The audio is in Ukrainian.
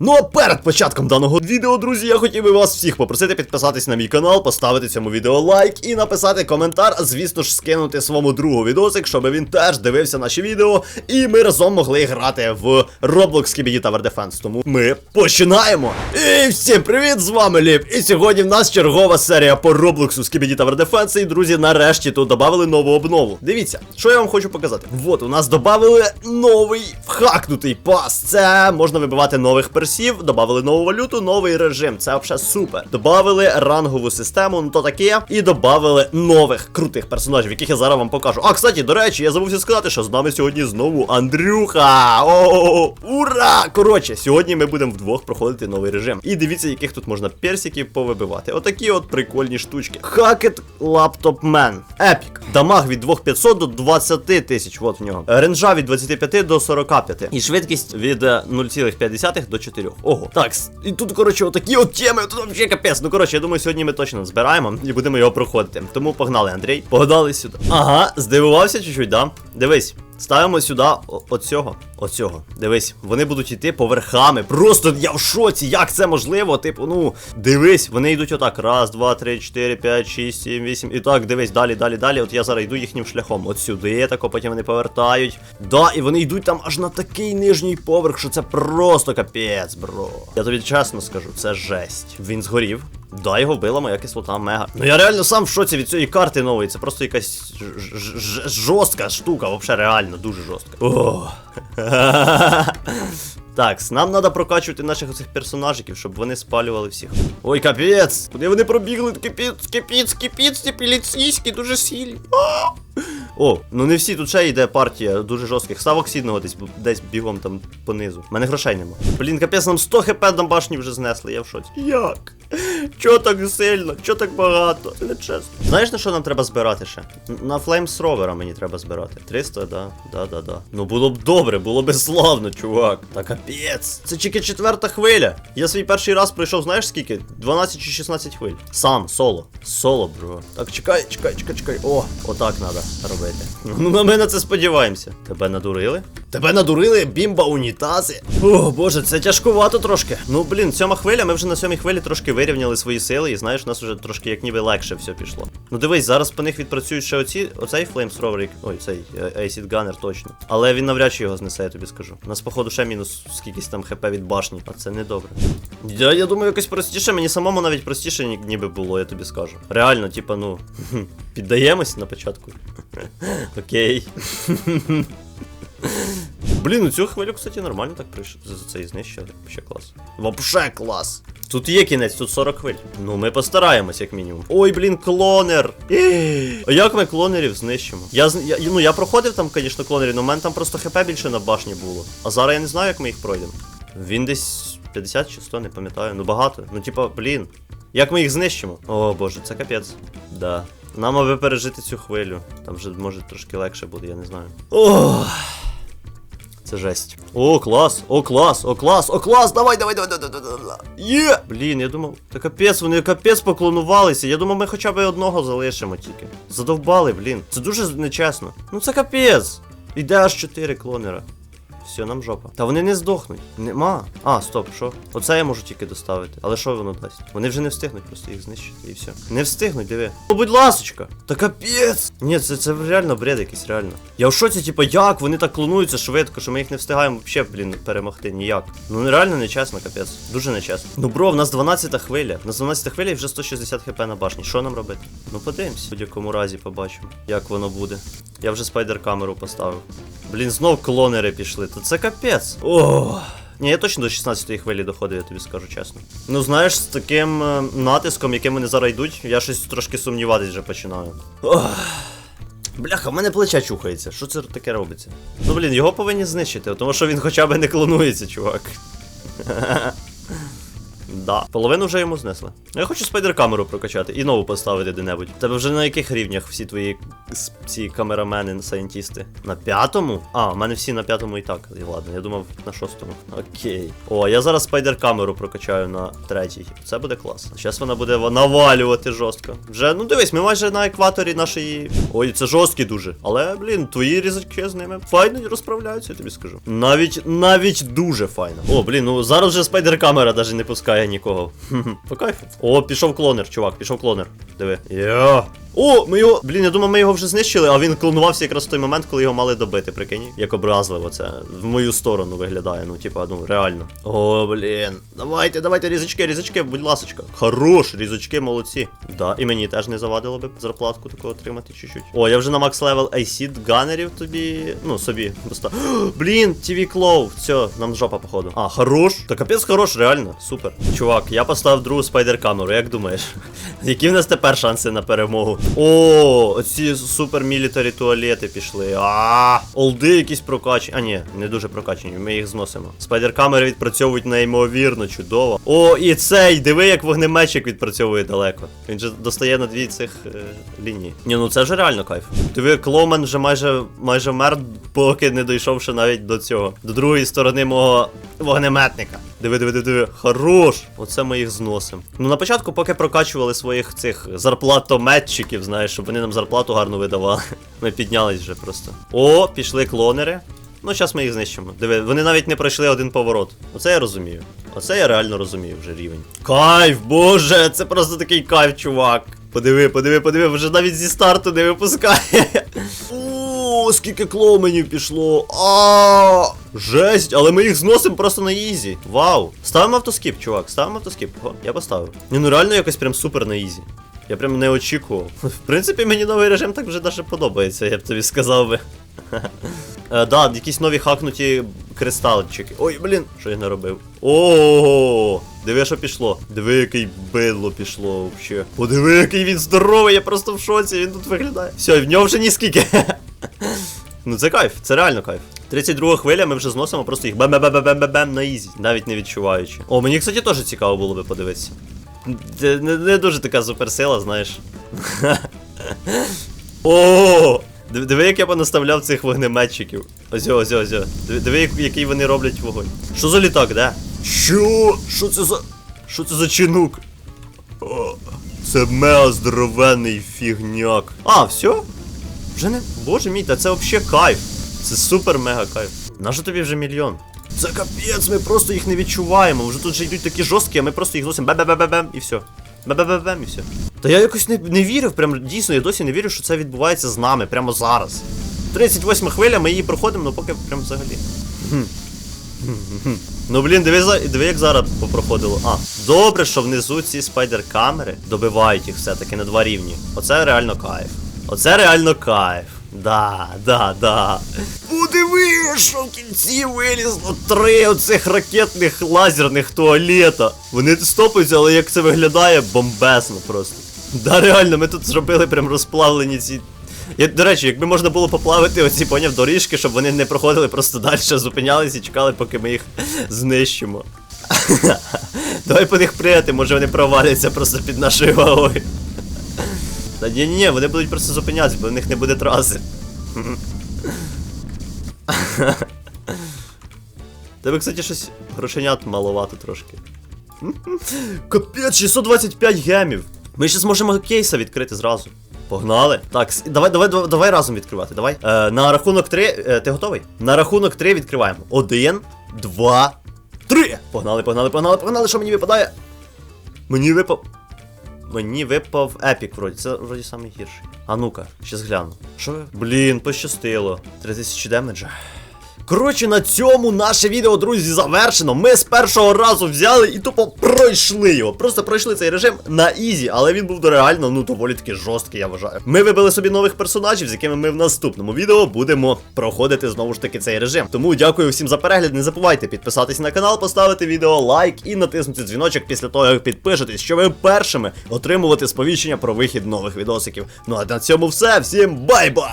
Ну а перед початком даного відео, друзі, я хотів би вас всіх попросити підписатись на мій канал, поставити цьому відео лайк і написати коментар, а звісно ж, скинути своєму другу відосик, щоб він теж дивився наші відео, і ми разом могли грати в Roblox Skibidi Tower Defense. Тому ми починаємо! І всім привіт! З вами Ліп! І сьогодні в нас чергова серія по Roblox Skibidi Tower Defense. І друзі, нарешті тут додали нову обнову. Дивіться, що я вам хочу показати. Вот, у нас додали новий вхакнутий пас. Це можна вибивати нових персів, додали нову валюту, новий режим. Це взагалі супер. Добавили рангову систему, ну то таке. І додали нових крутих персонажів, яких я зараз вам покажу. А, кстати, до речі, я забувся сказати, що з нами сьогодні знову Андрюха. О, ура! Коротше, сьогодні ми будемо вдвох проходити новий режим. І дивіться, яких тут можна персиків повибивати. Отакі от прикольні штучки. Laptop Man. Епік. Дамаг від 2500 до 20 тисяч. Вот в нього. Ренжа від 25 до 45. І швидкість від е, 0,5 до 4. Ого. Так, і тут, коротше, отакі от теми, тут взагалі капець. Ну, коротше, я думаю, сьогодні ми точно збираємо і будемо його проходити. Тому погнали, Андрій. Погнали сюди. Ага, здивувався чуть-чуть, да? Дивись. Ставимо сюди оцього. Оцього. Дивись, вони будуть йти поверхами. Просто я в шоці, як це можливо? Типу, ну, дивись, вони йдуть отак. Раз, два, три, чотири, п'ять, шість, сім, вісім. І так, дивись, далі, далі, далі. От я зараз йду їхнім шляхом. От сюди, тако, потім вони повертають. Да, і вони йдуть там аж на такий нижній поверх, що це просто капець, бро. Я тобі чесно скажу, це жесть. Він згорів. Да, його вбила моя кислота мега. Ну я реально сам в шоці від цієї карти нової. Це просто якась жорстка штука, вообще реально дуже жорстка. О. Так, нам треба прокачувати наших оцих персонажиків, щоб вони спалювали всіх. Ой, капець! Куди вони пробігли? Капець, капець, капець, ці поліцейські дуже сильні. О, ну не всі, тут ще йде партія дуже жорстких. Став оксидного десь, десь бігом там понизу. У мене грошей нема. Блін, капець, нам 100 хп на башні вже знесли, я в шоці. Як? Чого так сильно? Чого так багато? Не чесно. Знаєш на що нам треба збирати ще? На флеймс ровера мені треба збирати. 300, да, да, да, да. Ну було б добре, було б славно, чувак. Та капець. Це тільки четверта хвиля. Я свій перший раз пройшов, знаєш скільки? 12 чи 16 хвиль. Сам, соло. Соло, бро. Так, чекай, чекай, чекай, чекай. О, отак треба робити. Ну, на мене це сподіваємося. Тебе надурили? Тебе надурили, бімба унітази. О, боже, це тяжкувато трошки. Ну, блін, сьома хвиля, ми вже на сьомій хвилі трошки вирівняли свої сили, і знаєш, у нас вже трошки як ніби легше все пішло. Ну дивись, зараз по них відпрацюють ще оці, оцей Rover, ой, цей е, Acid Gunner точно. Але він навряд чи його знесе, я тобі скажу. У нас, походу, ще мінус скількись там хп від башні, а це не добре. Я, я думаю, якось простіше, мені самому навіть простіше ні- ніби було, я тобі скажу. Реально, типа, ну, піддаємось на початку. Окей. Блін, ну цю хвилю, кстати, нормально так прийшов. За цей знищили. Вообще клас. Вообще клас. Тут є кінець, тут 40 хвиль. Ну, ми постараємось, як мінімум. Ой, блін, клонер. А як ми клонерів знищимо? Я, я, ну, я проходив там, звісно, клонерів, але в мене там просто хп більше на башні було. А зараз я не знаю, як ми їх пройдемо. Він десь 50 чи 100, не пам'ятаю. Ну багато. Ну, типа, блін. Як ми їх знищимо? О боже, це капець. Да. Нам аби пережити цю хвилю. Там вже може трошки легше буде, я не знаю. Ох. Це жесть. О, клас, о, клас, о, клас, о, клас, давай, давай, давай, давай, давай, давай. Є! Блін, я думав, та капець, вони капець поклонувалися. Я думав, ми хоча б одного залишимо тільки. Задовбали, блін. Це дуже нечесно. Ну це капець. Іде аж 4 клонера. Все, нам жопа. Та вони не здохнуть. Нема. А, стоп, що? Оце я можу тільки доставити. Але що воно дасть? Вони вже не встигнуть просто їх знищити і все. Не встигнуть, диви. Ну, будь ласочка. Та капець. Ні, це, це реально бред якийсь, реально. Я в шоці, типа, як? Вони так клонуються швидко, що ми їх не встигаємо взагалі, блін, перемогти ніяк. Ну нереально нечесно, капець. Дуже нечесно. Ну, бро, в нас 12 хвиля. В нас 12 хвиля і вже 160 хп на башні. Що нам робити? Ну подивимось. В будь-якому разі побачимо, як воно буде. Я вже спайдер камеру поставив. Блін, знов клонери пішли. То це капець. Ох. Ні, я точно до 16-ї хвилі доходив, я тобі скажу чесно. Ну знаєш, з таким е, натиском, яким вони зараз йдуть, я щось трошки сумніватись вже починаю. Ох. Бляха, в мене плече чухається. Що це таке робиться? Ну блін, його повинні знищити, тому що він хоча б не клонується, чувак. Да. Половину вже йому знесли. Ну, Я хочу спайдер-камеру прокачати і нову поставити де-небудь. Тебе вже на яких рівнях всі твої ці камерамени, сайентісти. На п'ятому? А, в мене всі на п'ятому і так. І Ладно, я думав на шостому. Окей. О, я зараз спайдер камеру прокачаю на третій. Це буде класно. Зараз вона буде навалювати жорстко. Вже, ну дивись, ми майже на екваторі нашої. Ой, це жорсткі дуже. Але, блін, твої різочки з ними файно розправляються, я тобі скажу. Навіть навіть дуже файно. О, блін, ну зараз вже спайдер камера навіть не пускає нікого. По кайфу. О, пішов клонер, чувак, пішов клонер. Диви. Йо. О, ми його. Блін, я думав, ми його вже знищили, а він клонувався якраз в той момент, коли його мали добити, прикинь. Як образливо це в мою сторону виглядає. Ну, типа, ну реально. О, блін. Давайте, давайте, різочки, різочки, будь ласочка. Хорош, різочки, молодці. Да, і мені теж не завадило би зарплатку таку отримати чуть-чуть. О, я вже на макс левел айсід ганерів тобі. Ну, собі достав. Блін, TV Клоу. Все, нам жопа, походу. А, хорош. Та капець хорош, реально. Супер. Чувак, я поставив другу спайдер камеру, як думаєш? Які в нас тепер шанси на перемогу? О, оці супер мілітарі туалети пішли. А, олди якісь прокачені. А, ні, не дуже прокачені, ми їх зносимо. Спайдер камери відпрацьовують неймовірно, чудово. О, і цей, диви, як вогнеметчик відпрацьовує далеко. Він же достає на дві цих е, лінії. Ні, ну це вже реально кайф. Диви, Клоумен вже майже майже вмер, поки не дійшовши навіть до цього. До другої сторони мого вогнеметника. Диви, диви, диви. Хорош! Оце ми їх зносимо. Ну на початку, поки прокачували своїх цих зарплатометчиків, знаєш, щоб вони нам зарплату гарно видавали. Ми піднялись вже просто. О, пішли клонери. Ну, зараз ми їх знищимо. Диви, вони навіть не пройшли один поворот. Оце я розумію. Оце я реально розумію вже рівень. Кайф, боже, це просто такий кайф, чувак. Подиви, подиви, подиви, вже навіть зі старту не випускає. О, скільки клоуменів пішло. А, жесть, але ми їх зносимо просто на ізі. Вау. Ставимо автоскіп, чувак, ставимо автоскіп. О, я поставив. Ні, ну реально якось прям супер на ізі. Я прям не очікував. В принципі, мені новий режим так вже даже подобається, я б тобі сказав би. Е, да, якісь нові хакнуті кристалчики. Ой, блін, що я не робив. О, диви, що пішло. Диви, який бидло пішло вообще. Подиви, який він здоровий, я просто в шоці, він тут виглядає. Все, в нього вже ні скільки. Ну це кайф, це реально кайф. 32 хвиля, ми вже зносимо просто їх бем-бем-бем-бем-бем на ізі, навіть не відчуваючи. О, мені, кстати, теж цікаво було би подивитися. Це не, не дуже така суперсила, знаєш. О! Диви, як я понаставляв цих вогнеметчиків. Ось, ось, ось, диви, який вони роблять вогонь. Що за літак, де? Що? Що це за. Що це за чинук? О, це мега здоровенний фігняк. А, все? Вже не. Боже мій, та це взагалі кайф. Це супер мега кайф. Нащо тобі вже мільйон? Це капець, ми просто їх не відчуваємо. Вже тут вже йдуть такі жорсткі, а ми просто їх зносимо бе-бе-бе-бем і все. Бе-бе-бе-бем і все. Та я якось не, не вірив, прям дійсно, я досі не вірю, що це відбувається з нами, прямо зараз. 38 хвиля, ми її проходимо, ну поки прям взагалі. Ну блін, диви, диви, як зараз попроходило. А, добре, що внизу ці спайдер-камери добивають їх все-таки на два рівні. Оце реально кайф. Оце реально кайф. Да, да, да. Подиви, що в кінці вилізло три оцих ракетних лазерних туалета. Вони стопаються, але як це виглядає, бомбесно просто. Да, реально, ми тут зробили прям розплавлені ці. Я, до речі, якби можна було поплавити оці поняв доріжки, щоб вони не проходили просто далі, зупинялись і чекали, поки ми їх знищимо. Давай по них прияти, може вони проваляться просто під нашою вагою. Та ні, ні, ні, вони будуть просто зупинятися, бо в них не буде траси. Тебе, кстати, щось грошенят маловато трошки. Капець, 625 гемів. Ми ще зможемо кейса відкрити зразу. Погнали. Так, давай, давай, давай, давай разом відкривати. Давай. Е, на рахунок 3. Е, ти готовий? На рахунок 3 відкриваємо. Один, два, три. Погнали, погнали, погнали, погнали, що мені випадає? Мені випав. Мені випав епік, вроді. Це вроді самий гірший. А ну-ка, щас гляну. Що? Блін, пощастило. 3000 демеджа. Коротше, на цьому наше відео, друзі, завершено. Ми з першого разу взяли і тупо пройшли його. Просто пройшли цей режим на ізі, але він був реально, ну, доволі таки жорсткий, я вважаю. Ми вибили собі нових персонажів, з якими ми в наступному відео будемо проходити знову ж таки цей режим. Тому дякую всім за перегляд. Не забувайте підписатись на канал, поставити відео лайк і натиснути дзвіночок після того, як підпишетесь, щоб ви першими отримувати сповіщення про вихід нових відосиків. Ну а на цьому все. Всім бай-бай!